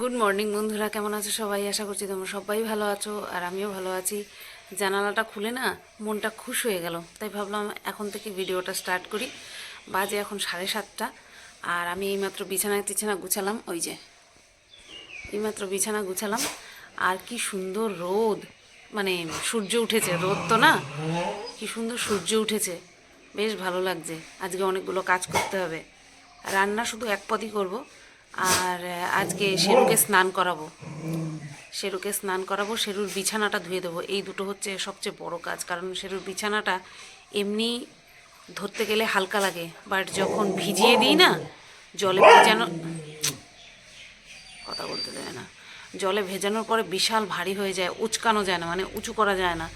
Good morning বন্ধুরা। কেমন আছো সবাই? আশা করছি তোমরা সবাই ভালো আছো আর আমিও ভালো আছি। জানালাটা খুলে না, মনটা খুশ হয়ে গেল। তাই ভাবলাম এখন থেকে ভিডিওটা স্টার্ট করি। বাজে এখন সাড়ে সাতটা আর আমি এইমাত্র বিছানা টিছানা গুছালাম, ওই যে। এইমাত্র বিছানা গুছালাম। আর কি সুন্দর রোদ। মানে সূর্য উঠেছে, রোদ তো না? কি সুন্দর সূর্য উঠেছে। বেশ ভালো লাগছে। আজকে অনেকগুলো কাজ করতে হবে। রান্না শুধু এক পদই করব। আর আজকে শেরুকে স্নান করাবো। শেরুকে স্নান করাবো শেরুর বিছানাটা ধুয়ে দেবো। এই দুটো হচ্ছে সবচেয়ে বড় কাজ, কারণ শেরুর বিছানাটা এমনি ধরতে গেলে হালকা লাগে বাট যখন ভিজিয়ে দিই না, জলে ভেজানো কথা বলতে দেয় না। জলে ভেজানোর পরে বিশাল ভারী হয়ে যায়, উচকানো যায় না মানে উঁচু করা যায় না।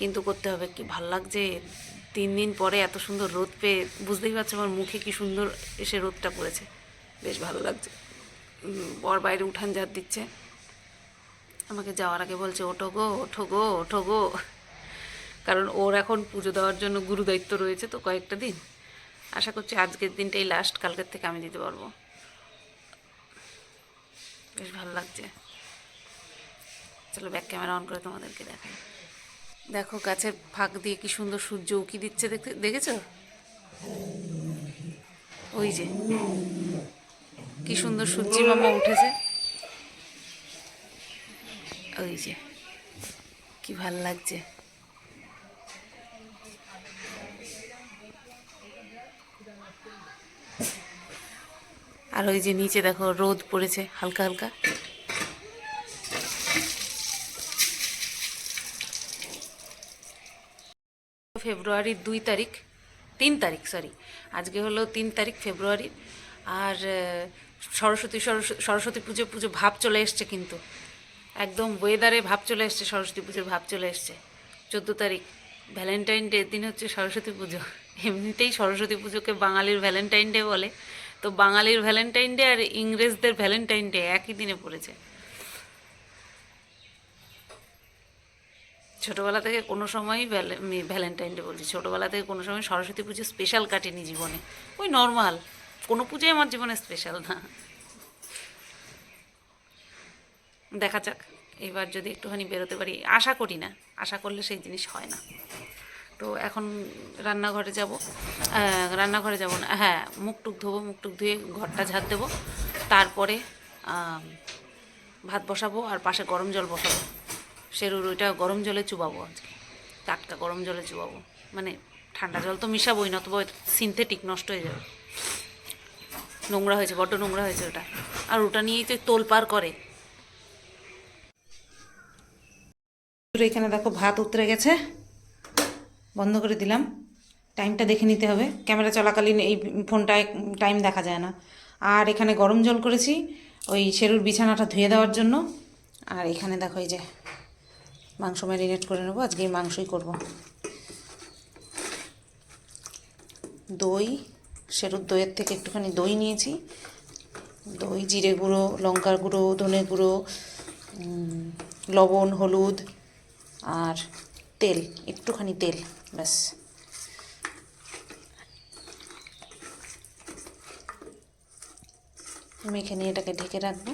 কিন্তু করতে হবে, কি ভালো লাগছে তিন দিন পরে এত সুন্দর রোদ পেয়ে, বুঝতেই পারছ আমার মুখে কি সুন্দর এসে রোদটা পড়েছে। বেশ ভালো লাগছে। বর বাইরে উঠান ঝাড় দিচ্ছে। আমাকে যাওয়ার আগে বলছে, ওঠো গো ওঠো গো ওঠো গো। কারণ ওর এখন পুজো দেওয়ার জন্য গুরু দায়িত্ব রয়েছে তো কয়েকটা দিন। আশা করছি আজকের দিনটাই লাস্ট কালকের থেকে আমি দিতে পারব। বেশ ভালো লাগছে। চলো ব্যাক ক্যামেরা অন করে তোমাদেরকে দেখাই। দেখো গাছের ফাঁক দিয়ে কি সুন্দর সূর্য উকি দিচ্ছে দেখতে, দেখেছ? ওই যে। কি সুন্দর সূর্যি মামা উঠেছে। ওই যে, কি ভালো লাগছে। আর ওই যে নিচে দেখো, রোদ পড়েছে হালকা হালকা। ফেব্রুয়ারির দুই তারিখ, তিন তারিখ সরি আজকে হলো তিন তারিখ ফেব্রুয়ারির আর সরস্বতী সরস্বতী পুজো পুজো ভাব চলে এসছে কিন্তু। একদম ওয়েদারে ভাব চলে এসছে, সরস্বতী পুজোর ভাব চলে এসছে। চোদ্দ তারিখ ভ্যালেন্টাইন ডে দিন হচ্ছে সরস্বতী পুজো। এমনিতেই সরস্বতী পুজোকে বাঙালির ভ্যালেন্টাইন ডে বলে। তো বাঙালির ভ্যালেন্টাইন ডে আর ইংরেজদের ভ্যালেন্টাইন ডে একই দিনে পড়েছে। ছোটোবেলা থেকে কোনো সময়ই ভ্যালেন্টাইন ডে বলছি, ছোটোবেলা থেকে কোনো সময় সরস্বতী পুজো স্পেশাল কাটেনি জীবনে। ওই নর্মাল কোনো পুজোই আমার জীবনে স্পেশাল না। দেখা যাক, এবার যদি একটুখানি বেরোতে পারি, আশা করি না, আশা করলে সেই জিনিস হয় না। তো এখন রান্নাঘরে যাব রান্নাঘরে যাব না হ্যাঁ মুখ টুক ধোবো, মুখ টুক ধুয়ে ঘরটা ঝাড় দেবো, তারপরে ভাত বসাবো আর পাশে গরম জল বসাবো। সেরুর ওইটা গরম জলে চুবাবো আজকে, টাটকা গরম জলে চুবাবো। মানে ঠান্ডা জল তো মিশাবোই না তবে সিনথেটিক নষ্ট হয়ে যাবে। নোংরা হয়েছে, বড্ড নোংরা হয়েছে ওটা। আর ওটা নিয়েই তো তোল পার করে এখানে দেখো ভাত উতরে গেছে। বন্ধ করে দিলাম। টাইমটা দেখে নিতে হবে। ক্যামেরা চলাকালীন এই ফোনটায় টাইম দেখা যায় না। আর এখানে গরম জল করেছি ওই শেরুর বিছানাটা ধুয়ে দেওয়ার জন্য। আর এখানে দেখো এই যে মাংস ম্যারিনেট করে নেব। আজকে মাংসই করব। দই শেরুর দইয়ের থেকে একটুখানি দই নিয়েছি। দই, জিরে গুঁড়ো, লঙ্কার গুঁড়ো, ধনে গুঁড়ো লবণ, হলুদ আর তেল, একটুখানি তেল, ব্যাস। আমি এখানে এটাকে ঢেকে রাখব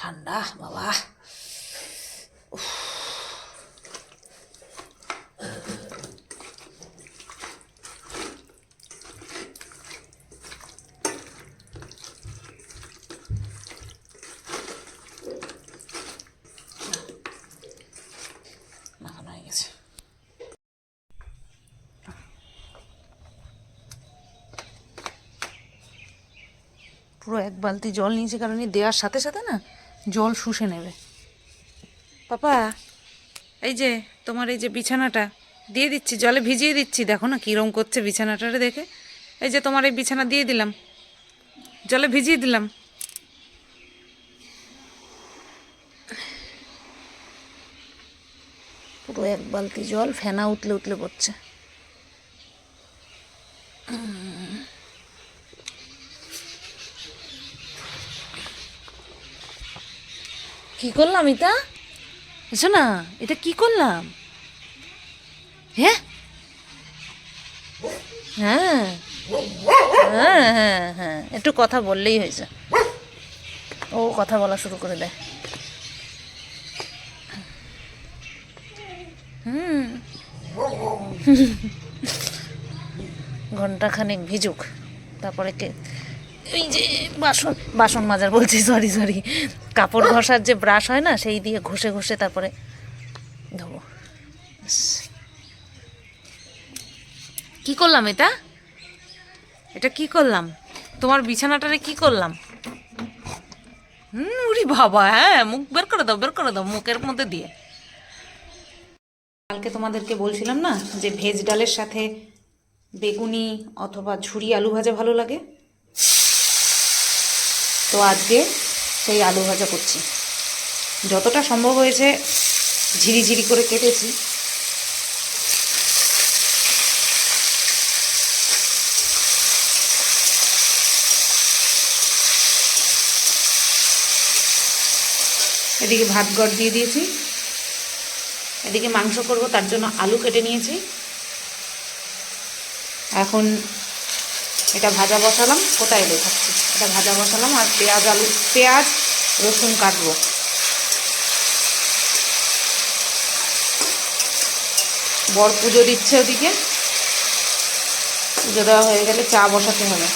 ঠান্ডা বাবা মাখানো হয়ে গেছে পুরো এক বালতি জল নিয়েছে, কারণ দেওয়ার সাথে সাথে না জল শুষে নেবে। পাপা, এই যে তোমার এই যে বিছানাটা, দিয়ে দিচ্ছি, জলে ভিজিয়ে দিচ্ছি। দেখো না কীরম করছে বিছানাটারে দেখে। এই যে তোমার এই বিছানা দিয়ে দিলাম, জলে ভিজিয়ে দিলাম। পুরো এক বালতি জল ফেনা উতলে উতলে পড়ছে। কি করলাম ইতা বুঝছ না এটা কি করলাম? হ্যাঁ? হ্যাঁ হ্যাঁ হ্যাঁ হ্যাঁ একটু কথা বললেই হয়েছে ও, কথা বলা শুরু করে দেয়। হুম। ঘন্টাখানেক ভিজুক, তারপরে কে এই যে বাসন বাসন মাজার বলছি সরি সরি কাপড় ঘষার যে ব্রাশ হয় না, সেই দিয়ে ঘষে ঘষে তারপরে ধোবো। কি করলাম এটা? এটা কি করলাম? তোমার বিছানাটারে কি করলাম? হুম উরি বাবা হ্যাঁ মুখ বের করে দাও, বের করে দাও, মুখের মধ্যে দিয়ে। কালকে তোমাদেরকে বলছিলাম না, যে ভেজ ডালের সাথে বেগুনি অথবা ঝুরি আলু ভাজা ভালো লাগে? তো আজকে সেই আলু ভাজা করছি। যতটা সম্ভব হয়েছে ঝিরি ঝিরি করে কেটেছি। এদিকে ভাত গড় দিয়ে দিয়েছি। এদিকে মাংস করব, তার জন্য আলু কেটে নিয়েছি। এখন এটা ভাজা বসালাম কোথায় দেখাচ্ছি এটা ভাজা বসালাম আর পেঁয়াজ আলু, পেঁয়াজ, রসুন কাটবো। বর পুজো দিচ্ছে ওদিকে। পুজো দেওয়া হয়ে গেলে চা বসাতে হবে।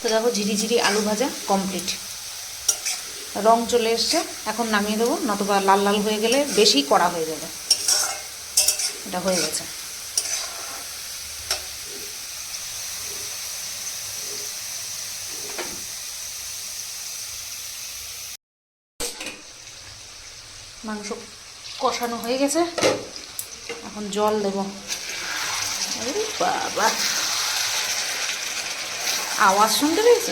তো দেখো ঝিরিঝিরি আলু ভাজা কমপ্লিট রং চলে এসছে, এখন নামিয়ে দেবো, নতুবা লাল লাল হয়ে গেলে বেশি কড়া হয়ে যাবে। এটা হয়ে গেছে। মাংস কষানো হয়ে গেছে। এখন জল দেব। বাবা। আওয়াজ শুনতে পেয়েছ?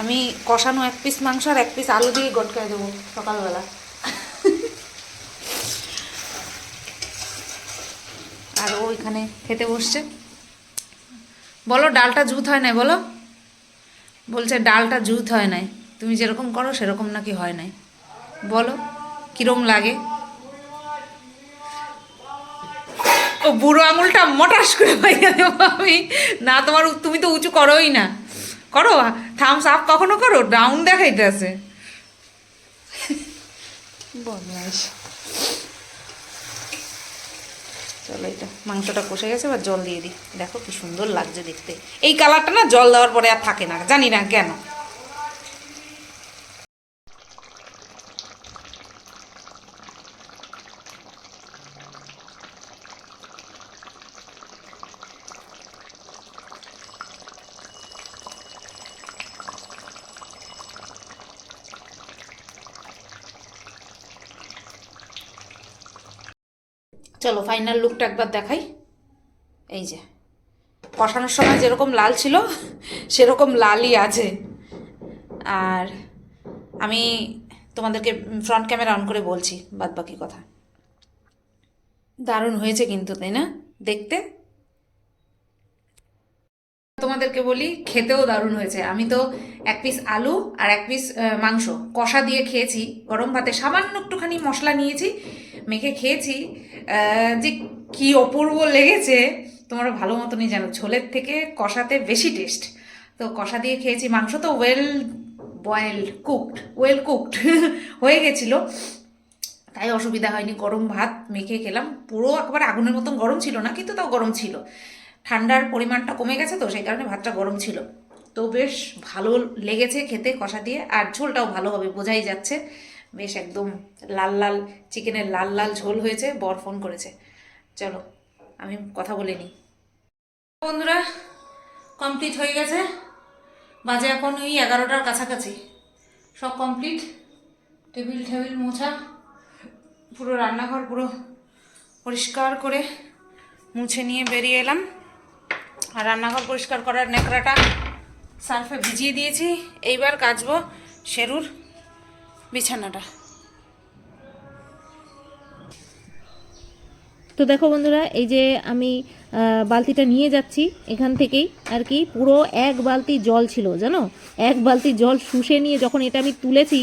আমি কষানো এক পিস মাংস আর এক পিস আলু দিয়ে গটকায় দেবো সকালবেলা। আর ওইখানে খেতে বসছে। বলো, ডালটা জুত হয় নাই, বলো। বলছে, ডালটা জুত হয় নাই। তুমি যেরকম করো, সেরকম নাকি হয় নাই। বলো, কিরম লাগে? ও বুড়ো আঙুলটা মটাস করে পাইয়া দেবো আমি। না, তোমার তুমি তো উঁচু করোই না। করো থামস আপ কখনো করো? ডাউন দেখাইতে আছে বদমাইশ। চলো এটা মাংসটা কষে গেছে বা জল দিয়ে দিই। দেখো কি সুন্দর লাগছে দেখতে। এই কালারটা না জল দেওয়ার পরে আর থাকে না, জানি না কেন চলো ফাইনাল একবার দেখাই। এই যে কষানোর সময় যেরকম লাল ছিল, সেরকম লালই আছে। আর আমি তোমাদেরকে ফ্রন্ট ক্যামেরা অন করে বলছি বাদ বাকি কথা। দারুণ হয়েছে কিন্তু, তাই না? দেখতে? তোমাদেরকে বলি, খেতেও দারুণ হয়েছে। আমি তো এক পিস আলু আর এক পিস মাংস। কষা দিয়ে খেয়েছি, গরম ভাতে সামান্য একটুখানি মশলা নিয়েছি। মেখে খেয়েছি। যে কি অপূর্ব লেগেছে তোমরা ভালো মতনই জানো, ঝোলের থেকে কষাতে বেশি টেস্ট তো কষা দিয়ে খেয়েছি মাংস তো well boil cooked well cooked হয়ে গেছিল। তাই অসুবিধা হয়নি, গরম ভাত মেখে খেলাম। পুরো একবার আগুনের মতন গরম ছিল না, কিন্তু তাও গরম ছিল। ঠান্ডার পরিমাণটা কমে গেছে তো, সেই কারণে ভাতটা গরম ছিল। তো বেশ ভালো লেগেছে খেতে কষা দিয়ে, আর ঝোলটাও ভালো হবে, বোঝাই যাচ্ছে। বেশ একদম লাল লাল চিকেনের লাল লাল ঝোল হয়েছে, বর ফোন করেছে। চলো, আমি কথা বলে নিই। বন্ধুরা কমপ্লিট হয়ে গেছে। বাজে এখন ওই এগারোটার কাছাকাছি। সব কমপ্লিট টেবিল টেবিল মোছা, পুরো রান্নাঘর পুরো পরিষ্কার করে মুছে নিয়ে বেরিয়ে এলাম। আর রান্নাঘর পরিষ্কার করার ন্যাকড়াটা সার্ফে ভিজিয়ে দিয়েছি। এইবার কাচবো শেরুর বিছানাটা। তো দেখো বন্ধুরা, এই যে আমি বালতিটা নিয়ে যাচ্ছি এখান থেকেই, আর কি পুরো এক বালতি জল ছিল, জানো? এক বালতি জল শুষে নিয়ে যখন এটা আমি তুলেছি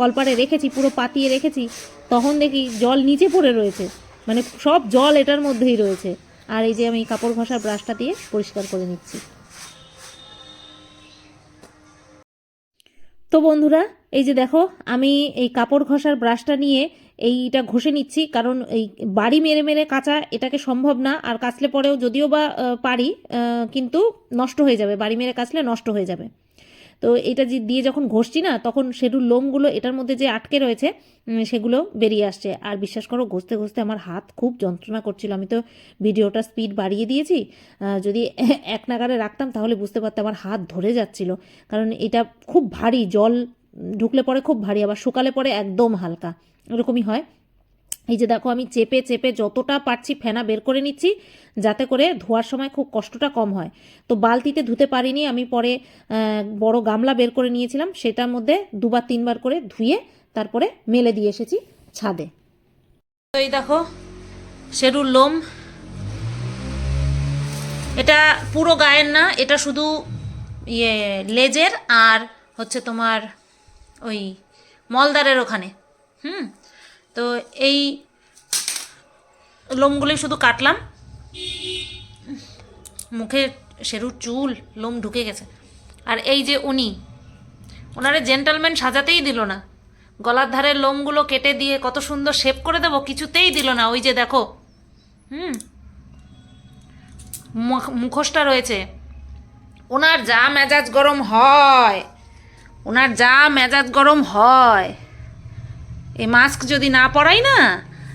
কলপারে রেখেছি, পুরো পাতিয়ে রেখেছি, তখন দেখি জল নিচে পড়ে রয়েছে। মানে সব জল এটার মধ্যেই রয়েছে। আর এই যে আমি কাপড় ঘষার ব্রাশটা দিয়ে পরিষ্কার করে নিচ্ছি। তো বন্ধুরা, এই যে দেখো, আমি এই কাপড় ঘষার ব্রাশটা নিয়ে এইটা ঘষে নিচ্ছি, কারণ এই বাড়ি মেরে মেরে কাঁচা এটাকে সম্ভব না, আর কাচলে পরেও যদিও বা পারি কিন্তু নষ্ট হয়ে যাবে, বাড়ি মেরে কাচলে নষ্ট হয়ে যাবে। তো এটা যে দিয়ে যখন ঘষছি না, তখন সেটুর লোমগুলো এটার মধ্যে যে আটকে রয়েছে সেগুলো বেরিয়ে আসছে। আর বিশ্বাস করো, ঘষতে ঘষতে আমার হাত খুব যন্ত্রণা করছিল। আমি তো ভিডিওটা স্পিড বাড়িয়ে দিয়েছি। যদি এক নাগারে রাখতাম তাহলে বুঝতে পারতাম আমার হাত ধরে যাচ্ছিল। কারণ এটা খুব ভারী, জল ঢুকলে পরে খুব ভারী, আবার শুকালে পরে একদম হালকা। এরকমই হয়। এই যে দেখো, আমি চেপে চেপে যতটা পারছি ফেনা বের করে নিচ্ছি, যাতে করে ধোয়ার সময় খুব কষ্টটা কম হয়। তো বালতিতে ধুতে পারিনি, আমি পরে বড় গামলা বের করে নিয়েছিলাম, সেটার মধ্যে দুবার তিনবার করে ধুয়ে তারপরে মেলে দিয়ে এসেছি ছাদে। তো এই দেখো, সেরুর লোম। এটা পুরো গায়ের না, এটা শুধু ইয়ে লেজের আর হচ্ছে তোমার ওই মলদারের ওখানে। হুম? তো এই লোমগুলোই শুধু কাটলাম। মুখে শেরুর চুল, লোম ঢুকে গেছে। আর এই যে উনি, ওনারে জেন্টালম্যান সাজাতেই দিল না। গলার ধারের লোমগুলো কেটে দিয়ে কত সুন্দর শেপ করে দেবো, কিছুতেই দিল না। ওই যে দেখো, হুম মুখোশটা রয়েছে। ওনার যা মেজাজ গরম হয়, ওনার যা মেজাজ গরম হয়। এই মাস্ক যদি না পরাই না,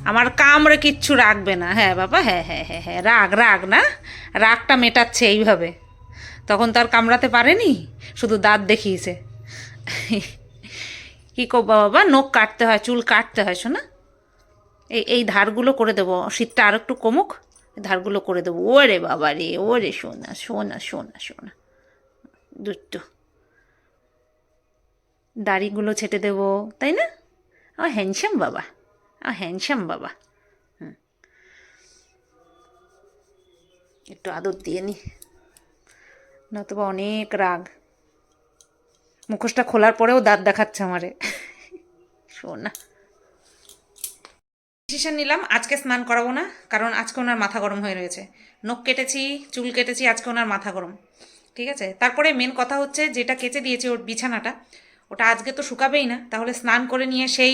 আমার কামড়ে কিচ্ছু রাখবে না। হ্যাঁ বাবা হ্যাঁ হ্যাঁ হ্যাঁ হ্যাঁ রাগ রাগ না? রাগটা মেটাচ্ছে এইভাবে। তখন তো আর কামড়াতে পারেনি, শুধু দাঁত দেখিয়েছে। কি করব বাবা, নখ কাটতে হয়, চুল কাটতে হয়, শোনা। এই এই ধারগুলো করে দেবো, শীতটা আর একটু কমুক ধারগুলো করে দেবো। ওরে বাবা রে ও ওরে সোনা সোনা সোনা সোনা দুটো দাড়িগুলো ছেটে দেবো, তাই না? আমার হ্যান্ডসাম বাবা আমার হ্যান্ডসাম বাবা হুম একটু আদর দিয়ে নি নতুবা অনেক রাগ মুখোশটা খোলার পরেও দাঁত দেখাচ্ছে আমারে শোনা ডিসিশন নিলাম আজকে স্নান করাবো না কারণ আজকে ওনার মাথা গরম হয়ে রয়েছে নখ কেটেছি চুল কেটেছি আজকে ওনার মাথা গরম ঠিক আছে? তারপরে মেন কথা হচ্ছে, যেটা কেচে দিয়েছে ওর বিছানাটা ওটা আজকে তো শুকাবেই না। তাহলে স্নান করে নিয়ে সেই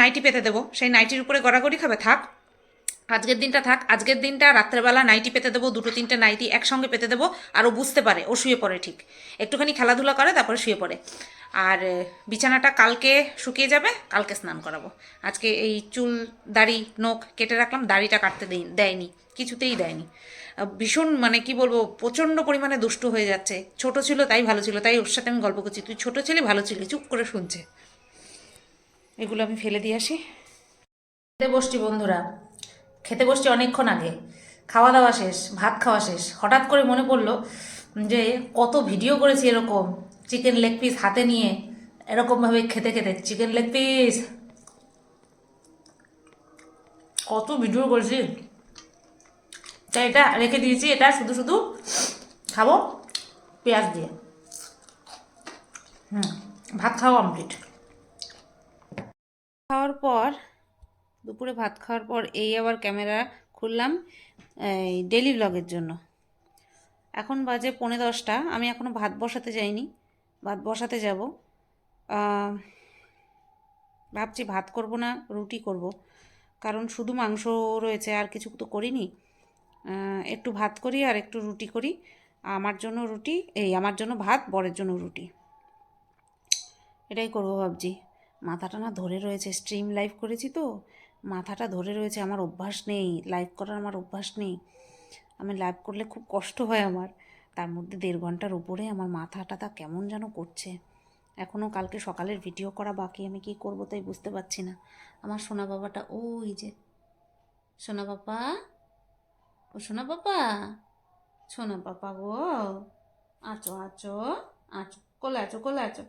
নাইটি পেতে দেবো। সেই নাইটির উপরে গড়াগড়ি খাবে, থাক। আজকের দিনটা থাক। আজকের দিনটা রাত্রেবেলা নাইটি পেতে দেবো, দুটো তিনটে নাইটি একসঙ্গে পেতে দেবো, আর ও বুঝতে পারে, ও শুয়ে পড়ে ঠিক। একটুখানি খেলাধুলা করে, তারপরে শুয়ে পড়ে। আর বিছানাটা কালকে শুকিয়ে যাবে, কালকে স্নান করাবো। আজকে এই চুল, দাড়ি, নখ কেটে রাখলাম, দাড়িটা কাটতে দেয়নি, কিছুতেই দেয়নি। ভীষণ মানে কি বলব, প্রচণ্ড পরিমাণে দুষ্ট হয়ে যাচ্ছে। ছোট ছিল তাই ভালো ছিল, তাই ওর সাথে আমি গল্প করছি। তুই ছোট ছেলে, ভালো ছিলি, চুপ করে শুনছে। এগুলো আমি ফেলে দিয়ে আসি। খেতে বসছি বন্ধুরা। খেতে বসছি অনেকক্ষণ আগে। খাওয়া দাওয়া শেষ, ভাত খাওয়া শেষ। হঠাৎ করে মনে পড়ল যে, কত ভিডিও করেছি এরকম। চিকেন লেগ পিস হাতে নিয়ে এরকমভাবে খেতে খেতে। Chicken leg piece! কত ভিডিও করেছি। তাই এটা রেখে দিয়েছি, এটা শুধু শুধু খাব পেঁয়াজ দিয়ে। হুম, ভাত খাওয়া কমপ্লিট খাওয়ার পর, দুপুরে ভাত খাওয়ার পর এই আবার ক্যামেরা খুললাম, এই ডেলি ব্লগের জন্য। এখন বাজে পৌনে দশটা, আমি এখনও ভাত বসাতে যাইনি, ভাত বসাতে যাব। ভাবছি ভাত করব না, রুটি করব, কারণ শুধু মাংস রয়েছে, আর কিছু তো করিনি। একটু ভাত করি আর একটু রুটি করি। আমার জন্য রুটি, এই আমার জন্য ভাত, বরের জন্য রুটি। এটাই করব ভাবছি। মাথাটা না ধরে রয়েছে স্ট্রিম লাইভ করেছি তো। মাথাটা ধরে রয়েছে, আমার অভ্যাস নেই লাইভ করার আমার অভ্যাস নেই। আমি লাইভ করলে খুব কষ্ট হয় আমার। তার মধ্যে দেড় ঘণ্টার উপরে আমার মাথাটা তা কেমন যেন করছে। এখনও কালকে সকালের ভিডিও করা বাকি, আমি কি করব তাই বুঝতে পারছি না। আমার সোনা বাবাটা, ওই যে, সোনা বাবা। ও সোনা বাবা সোনা বাবা গো আচো আচো আচো কোলে আচো কোলে আচো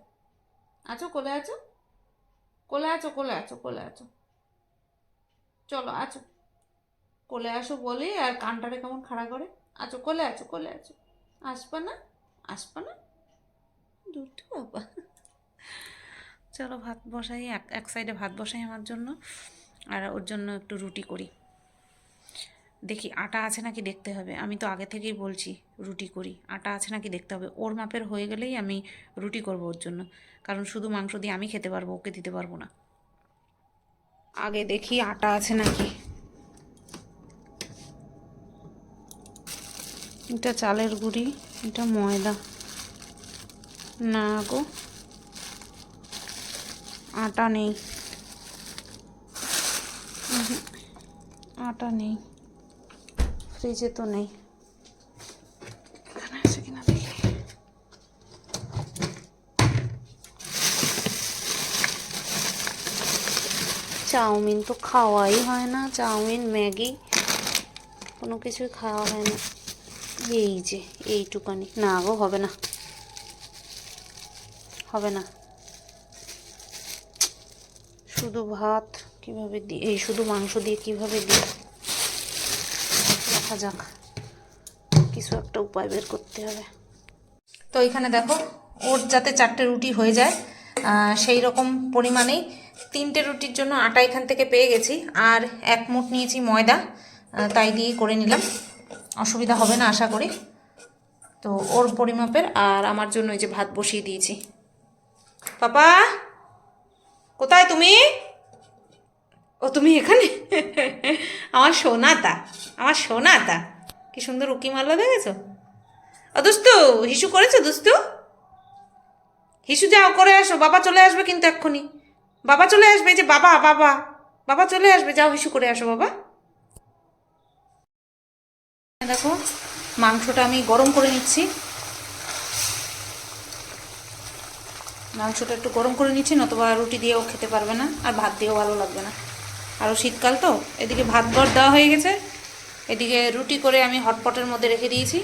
আছো, কোলে আছো কোলে আছো কোলে আছো কোলে আছো, চলো আছো, কোলে আসো বলি, আর কানটারে কেমন খাড়া করে, আছো, কোলে আছো কোলে আছো, আসবা না আসবা না, দুটো বাবা, চলো ভাত বসাই, এক সাইডে ভাত বসাই আমার জন্য, আর ওর জন্য একটু রুটি করি। দেখি আটা আছে নাকি দেখতে হবে। আমি তো আগে থেকেই বলছি রুটি করি। আটা আছে নাকি দেখতে হবে। ওর মাপের হয়ে গেলেই আমি রুটি করব ওর জন্য। কারণ শুধু মাংস দিয়ে আমি খেতে পারব, ওকে দিতে পারব না। আগে দেখি আটা আছে নাকি। এটা চালের গুঁড়ি, এটা ময়দা। না গো, আটা নেই। আটা নেই। ফ্রিজে তো নেই। চাউমিন তো খাওয়াই হয় না চাউমিন ম্যাগি কোনো কিছুই খাওয়া হয় না। এই যে এইটুকানি। না গো হবে না। হবে না। শুধু ভাত কীভাবে দিই এই শুধু মাংস দিয়ে কীভাবে দিই? দেখা যাক। কিছু একটা উপায় বের করতে হবে। তো এখানে দেখো, ওর যাতে চারটে রুটি হয়ে যায় সেই রকম পরিমাণেই তিনটে রুটির জন্য আটা এখান থেকে পেয়ে গেছি, আর এক মুঠ নিয়েছি ময়দা তাই দিয়ে করে নিলাম। অসুবিধা হবে না আশা করি। তো ওর পরিমাপের আর আমার জন্য এই যে ভাত বসিয়ে দিয়েছি। পাপা, কোথায় তুমি? ও, তুমি এখানে? আমার সোনাতা আমার সোনাতা। কি সুন্দর উকি মারলো দেখেছ? ও, দুস্তু, হিসু করেছ দুস্তু? হিসু যাও, করে আসো, বাবা চলে আসবে কিন্তু এক্ষুনি। বাবা চলে আসবে যে বাবা বাবা বাবা চলে আসবে, যাও হিসু করে আসো, বাবা। দেখো, মাংসটা আমি গরম করে নিচ্ছি। মাংসটা একটু গরম করে নিচ্ছি, নতুবা রুটি দিয়েও খেতে পারবে না, আর ভাত দিয়েও ভালো লাগবে না। আরও শীতকাল তো, এদিকে ভাত গড় দেওয়া হয়ে গেছে। এদিকে রুটি করে আমি হটপটের মধ্যে রেখে দিয়েছি,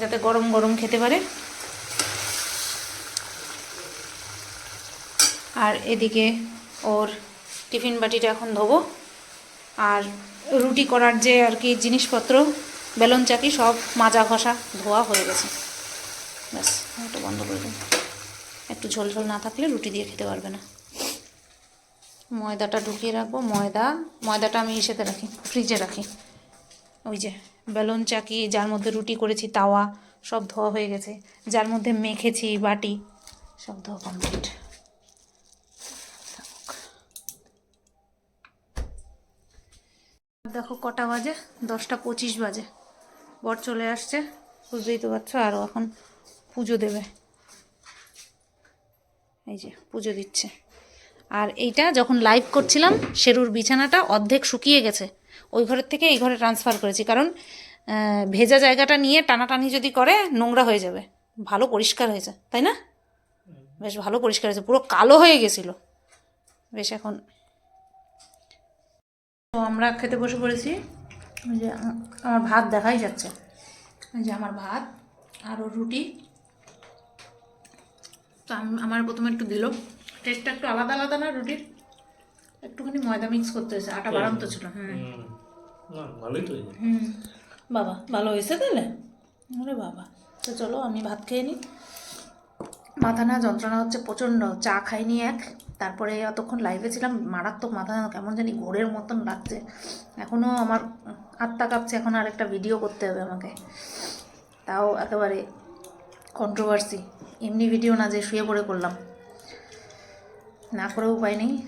যাতে গরম গরম খেতে পারে। আর এদিকে ওর টিফিন বাটিটা এখন ধোবো। আর রুটি করার যে আর কি জিনিসপত্র, বেলন চাকি সব মাজা ঘষা ধোয়া হয়ে গেছে। ব্যাস ওটা বন্ধ করে দেবো একটু ঝোল ঝোল না থাকলে রুটি দিয়ে খেতে পারবে না। ময়দাটা ঢুকিয়ে রাখব। ময়দা, ময়দাটা আমি ইসেতে রাখি ফ্রিজে রাখি। ওই যে বেলুন চাকি, যার মধ্যে রুটি করেছি, তাওয়া, সব ধোয়া হয়ে গেছে। যার মধ্যে মেখেছি, বাটি, সব ধোয়া কমপ্লিট দেখো কটা বাজে? দশটা পঁচিশ বাজে। বর চলে আসছে। বুঝতেই তো পারছ, আরও এখন পুজো দেবে। এই যে পুজো দিচ্ছে। আর এইটা যখন লাইভ করছিলাম শেরুর বিছানাটা অর্ধেক শুকিয়ে গেছে। ওই ঘরের থেকে এই ঘরে ট্রান্সফার করেছি। কারণ ভেজা জায়গাটা নিয়ে টানাটানি যদি করে, নোংরা হয়ে যাবে। ভালো পরিষ্কার হয়েছে, তাই না? বেশ ভালো পরিষ্কার হয়েছে। পুরো কালো হয়ে গেছিল। বেশ এখন তো আমরা খেতে বসে পড়েছি। যে আমার ভাত দেখাই যাচ্ছে। যে আমার ভাত আর রুটি। তো আমার প্রথমে একটু দিল। টেস্টটা একটু আলাদা আলাদা না রুটির? একটুখানি ময়দা মিক্স করতে হয়েছে আটা বাড়ান্ত ছিল হুম। হুম। ভালোই তো। হুম। বাবা ভালো হয়েছে তাহলে? ওরে বাবা। তো চলো আমি ভাত খেয়ে নিই মাথা না যন্ত্রণা হচ্ছে প্রচণ্ড। চা খাইনি এক তারপরে অতক্ষণ লাইভে ছিলাম মারাত্মক মাথা না কেমন জানি ঘোরের মতন লাগছে। এখনও আমার আত্মা কাঁপছে এখন আর একটা ভিডিও করতে হবে আমাকে। তাও একেবারে কন্ট্রোভার্সি এমনি ভিডিও না যে শুয়ে পড়ে করলাম। না করেও উপায় নেই।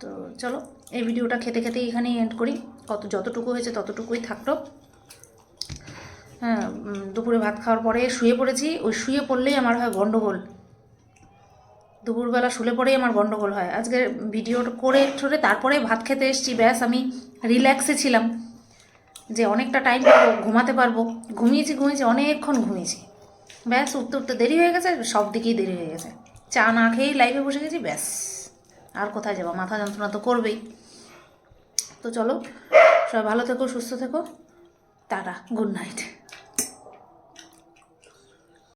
তো চলো, এই ভিডিওটা খেতে খেতে এখানেই এন্ড করি। কত, যতটুকু হয়েছে ততটুকুই থাকল। হ্যাঁ দুপুরে ভাত খাওয়ার পরে শুয়ে পড়েছি। ওই শুয়ে পড়লেই আমার হয় গন্ডগোল। দুপুরবেলা শুলে পরেই আমার গন্ডগোল হয়। আজকে ভিডিও করে ঠরে তারপরে ভাত খেতে এসেছি। ব্যাস, আমি রিল্যাক্সে ছিলাম। যে অনেকটা টাইম পাবো, ঘুমাতে পারব। ঘুমিয়েছি ঘুমিয়েছি, অনেকক্ষণ ঘুমিয়েছি। ব্যাস, উঠতে উঠতে দেরি হয়ে গেছে, সব দিকেই দেরি হয়ে গেছে। চা না খেয়েই লাইফে বসে গেছি, ব্যাস। আর কোথায় যাব? মাথা যন্ত্রণা তো করবেই। তো চলো, সবাই ভালো থেকো, সুস্থ থেকো। Tata good night